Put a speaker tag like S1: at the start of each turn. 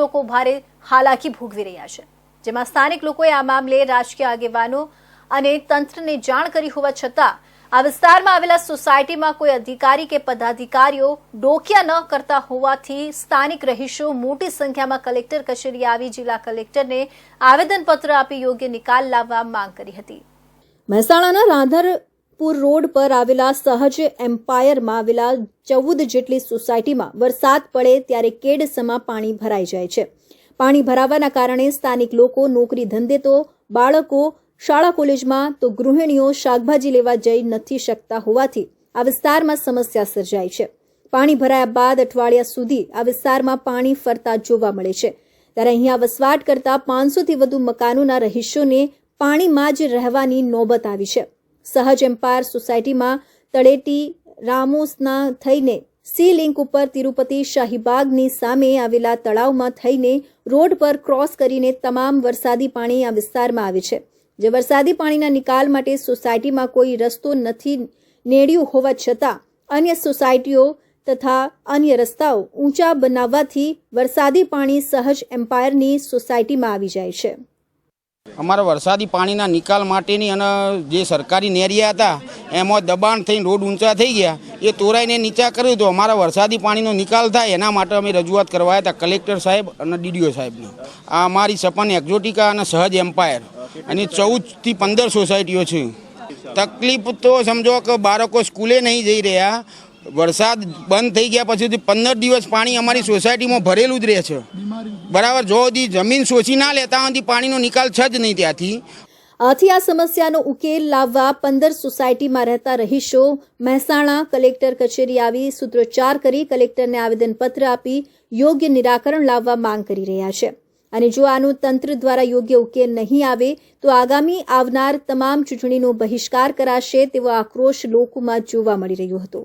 S1: લોકો ભારે હાલાકી ભોગવી રહ્યા છે, જેમાં સ્થાનિક લોકોએ આ મામલે રાજકીય આગેવાનો અને તંત્રને જાણ કરી હોવા છતાં, આ વિસ્તારમાં આવેલા સોસાયટીમાં કોઈ અધિકારી કે પદાધિકારીઓ ડોકિયા ન કરતા હોવાથી સ્થાનિક રહીશો મોટી સંખ્યામાં કલેક્ટર કચેરી આવી જિલ્લા કલેક્ટરને આવેદનપત્ર આપી યોગ્ય નિકાલ લાવવા માંગ કરી હતી. મહેસાણાના રાધરપુર રોડ પર આવેલા સહજ એમ્પાયરમાં આવેલા ચૌદ જેટલી સોસાયટીમાં વરસાદ પડે ત્યારે કેડસમાં પાણી ભરાઈ જાય છે. પાણી ભરાવાના કારણે સ્થાનિક લોકો નોકરી ધંધે તો, બાળકો શાળા કોલેજમાં તો ગૃહિણીઓ શાકભાજી લેવા જઈ નથી શકતા હોવાથી આ વિસ્તારમાં સમસ્યા સર્જાય છે. પાણી ભરાયા બાદ અઠવાડિયા સુધી આ વિસ્તારમાં પાણી ફરતા જોવા મળે છે. ત્યારે અહીંયા વસવાટ કરતા પાંચસોથી વધુ મકાનોના રહીશોને પાણીમાં જ રહેવાની નોબત આવી છે. સહજ એમ્પાયર સોસાયટીમાં તળેટી રામોસના થઈને સી લિંક ઉપર તિરુપતિ શાહીબાગની સામે આવેલા તળાવમાં થઈને રોડ પર ક્રોસ કરીને તમામ વરસાદી પાણી આ વિસ્તારમાં આવે છે. જે વરસાદી પાણીના નિકાલ માટે સોસાયટીમાં કોઈ રસ્તો નથી નેડ્યું હોવા છતાં અન્ય સોસાયટીઓ તથા અન્ય રસ્તાઓ ઊંચા બનાવવાથી વરસાદી પાણી સહજ એમ્પાયરની સોસાયટીમાં આવી જાય છે.
S2: અમારા વરસાદી પાણીના નિકાલ માટેની અને જે સરકારી નેરિયા હતા, એમાં દબાણ થઈને રોડ ઊંચા થઈ ગયા. એ તોરાઈને નીચા કર્યું તો અમારા વરસાદી પાણીનો નિકાલ થાય. એના માટે અમે રજૂઆત કરવા હતા કલેક્ટર સાહેબ અને ડીડીઓ સાહેબને. આ અમારી સપન એક્ઝોટિકા અને સહજ એમ્પાયર. અને ચૌદથી પંદર સોસાયટીઓ છે. તકલીફ તો સમજો કે બાળકો સ્કૂલે નહીં જઈ રહ્યા. વરસાદ બંધ થઈ ગયા પછી પંદર દિવસ પાણી અમારી સોસાયટીમાં ભરેલું જ રહે છે. બરાબર, જો હજી જમીન શોષી ના લેતા હતી પાણીનો નિકાલ છે જ નહીં ત્યાંથી.
S1: આથી આ સમસ્યાનો ઉકેલ લાવવા પંદર સોસાયટીમાં રહેતા રહીશો મહેસાણા કલેક્ટર કચેરી આવી સૂત્રોચ્ચાર કરી કલેક્ટરને આવેદનપત્ર આપી યોગ્ય નિરાકરણ લાવવા માંગ કરી રહ્યા છે. અને જો આનું તંત્ર દ્વારા યોગ્ય ઉકેલ નહીં આવે, તો આગામી આવનાર તમામ ચૂંટણીનો બહિષ્કાર કરાશે તેવો આક્રોશ લોકોમાં જોવા મળી રહ્યો હતો.